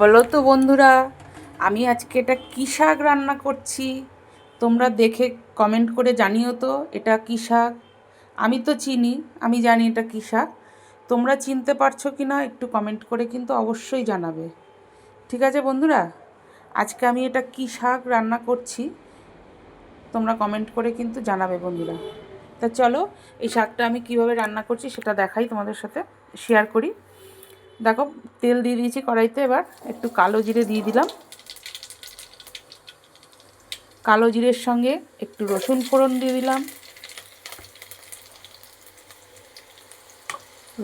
বলো তো বন্ধুরা, আমি আজকে এটা কী শাক রান্না করছি? তোমরা দেখে কমেন্ট করে জানিও তো, এটা কী শাক? আমি তো চিনি, আমি জানি এটা কী শাক। তোমরা চিনতে পারছ কি না একটু কমেন্ট করে কিন্তু অবশ্যই জানাবে। ঠিক আছে বন্ধুরা, আজকে আমি এটা কী শাক রান্না করছি, তোমরা কমেন্ট করে কিন্তু জানাবে বন্ধুরা। তা চলো, এই শাকটা আমি কীভাবে রান্না করছি সেটা দেখাই তোমাদের সাথে শেয়ার করি। দেখো, তেল দিয়ে দিয়েছি কড়াইতে এবার, একটু কালো জিরে দিয়ে দিলাম। কালো জিরের সঙ্গে একটু রসুন ফোড়ন দিয়ে দিলাম।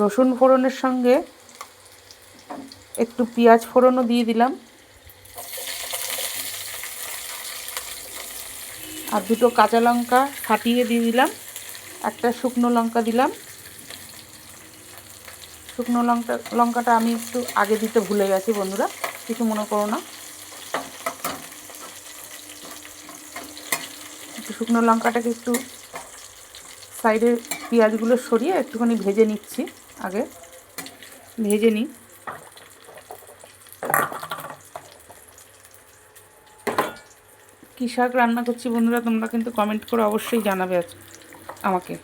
রসুন ফোড়নের সঙ্গে একটু পেঁয়াজ ফোড়নও দিয়ে দিলাম। আর দুটো কাঁচা লঙ্কা ফাটিয়ে দিয়ে দিলাম। একটা শুকনো লঙ্কা দিলাম। শুকনো লঙ্কা, লঙ্কাটা আমি একটু আগে দিতে ভুলে গেছি বন্ধুরা, কিছু মনে করো না। শুকনো লঙ্কাটাকে একটু সাইডে পেঁয়াজগুলো সরিয়ে একটুখানি ভেজে নিচ্ছি, আগে ভেজে নিই। কী শাক রান্না করছি বন্ধুরা, তোমরা কিন্তু কমেন্ট করে অবশ্যই জানাবে আমাকে।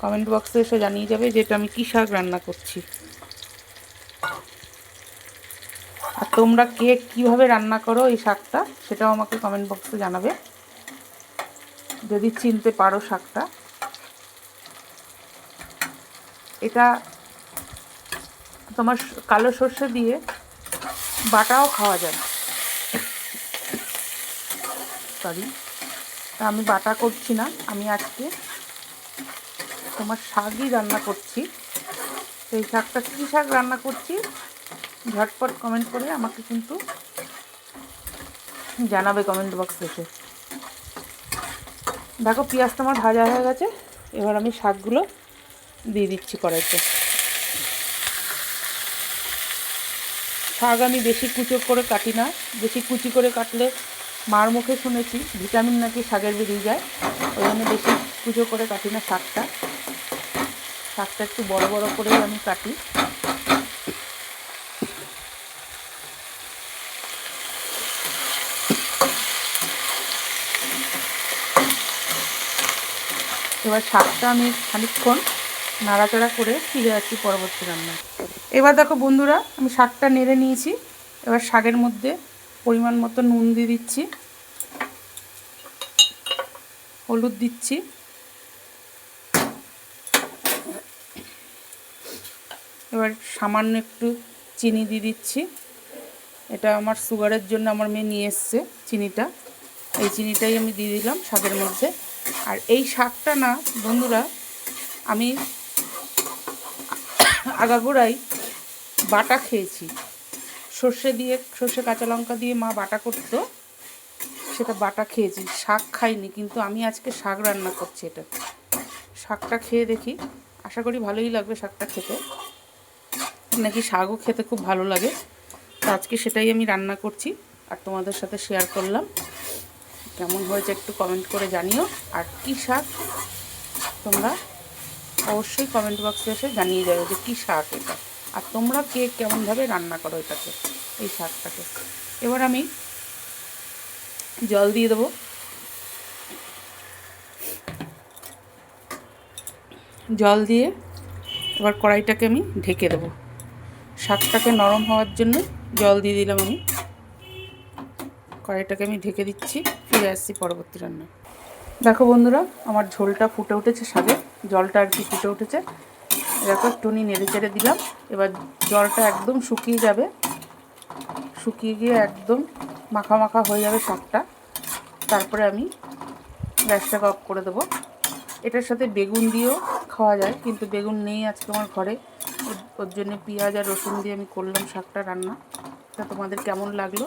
কমেন্ট বক্সে এসে জানিয়ে যাবে যে আমি কী শাক রান্না করছি। আর তোমরা কে কীভাবে রান্না করো এই শাকটা, সেটাও আমাকে কমেন্ট বক্সে জানাবে। যদি চিনতে পারো শাকটা। এটা তোমার কালো সর্ষে দিয়ে বাটাও খাওয়া যায়। সরি আমি বাটা করছি না, আমি আজকে তোমার শাকই রান্না করছি। সেই শাকটা কী শাক রান্না করছি? ঝটপট কমেন্ট করে আমাকে কিন্তু জানাবে কমেন্ট বক্স থেকে দেখো পেঁয়াজটা আমার ভাজা হয়ে গেছে। এবার আমি শাকগুলো দিয়ে দিচ্ছি কড়াইতে। শাক আমি বেশি কুচো করে কাটি না। বেশি কুচি করে কাটলে মার মুখে শুনেছি, ভিটামিন নাকি শাকের বেরিয়ে যায়। ওই জন্য বেশি কুচো করে কাটি না শাকটা। শাকটা একটু বড় বড় করেই আমি কাটি। এবার শাকটা আমি খানিকক্ষণ নাড়াচাড়া করে ফিরে আসছি পরবর্তী রান্না এবার দেখো বন্ধুরা, আমি শাকটা নেড়ে নিয়েছি। এবার শাকের মধ্যে পরিমাণ মতো নুন দিয়ে দিচ্ছি। হলুদ দিচ্ছি। এবার সামান্য একটু চিনি দিয়ে দিচ্ছি। এটা আমার সুগারের জন্য আমার মেয়ে নিয়ে এসছে চিনিটা। এই চিনিটাই আমি দিয়ে দিলাম শাকের মধ্যে। আর এই শাকটা না, বন্ধুরা, আমি আগাগোড়াই বাটা খেয়েছি। সর্ষে দিয়ে, সর্ষে কাঁচা লঙ্কা দিয়ে মা বাটা করতো, সেটা বাটা খেয়েছি। শাক খাইনি, কিন্তু আমি আজকে শাক রান্না করছি এটা। শাকটা খেয়ে দেখি। আশা করি ভালোই লাগবে শাকটা খেতে। নাকি শাকও খেতে খুব ভালো লাগে। তো আজকে সেটাই আমি রান্না করছি আর তোমাদের সাথে শেয়ার করলাম। কেমন হয়েছে একটু কমেন্ট করে জানিও। আর কী শাক তোমরা অবশ্যই কমেন্ট বক্সে এসে জানিয়ে যাবে যে কী শাক এটা। আর তোমরা কে কেমনভাবে রান্না করো এটাকে, এই শাকটাকে। এবার আমি জল দিয়ে দেবো। জল দিয়ে এবার কড়াইটাকে আমি ঢেকে দেবো। শাকটাকে নরম হওয়ার জন্য জল দিয়ে দিলাম আমি। কড়াইটাকে আমি ঢেকে দিচ্ছি, ফিরে আসছি পরবর্তী রান্না। দেখো বন্ধুরা, আমার ঝোলটা ফুটে উঠেছে শাকে জলটা আর কি ফুটে উঠেছে। দেখো একটুনি নেড়ে চেড়ে দিলাম। এবার জলটা একদম শুকিয়ে যাবে। শুকিয়ে গিয়ে একদম মাখা মাখা হয়ে যাবে শাকটা। তারপরে আমি গ্যাসটাকে অফ করে দেবো। এটার সাথে বেগুন দিয়েও খাওয়া যায়, কিন্তু বেগুন নেই আজকে আমার ঘরে। ওর জন্য পেঁয়াজ আর রসুন দিয়ে আমি করলাম শাকটা রান্না। তা তোমাদের কেমন লাগল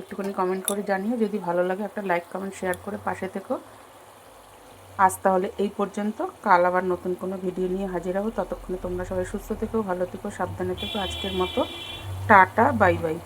একটুখানি কমেন্ট করে জানিও। যদি ভালো লাগে একটা লাইক কমেন্ট শেয়ার করে পাশে থেকো। আজ তাহলে এই পর্যন্ত। কাল আবার নতুন কোনো ভিডিও নিয়ে হাজির হব। ততক্ষণে তোমরা সবাই সুস্থ থেকো, ভালো থেকো, সাবধানে থেকো। আজকের মতো টাটা বাই বাই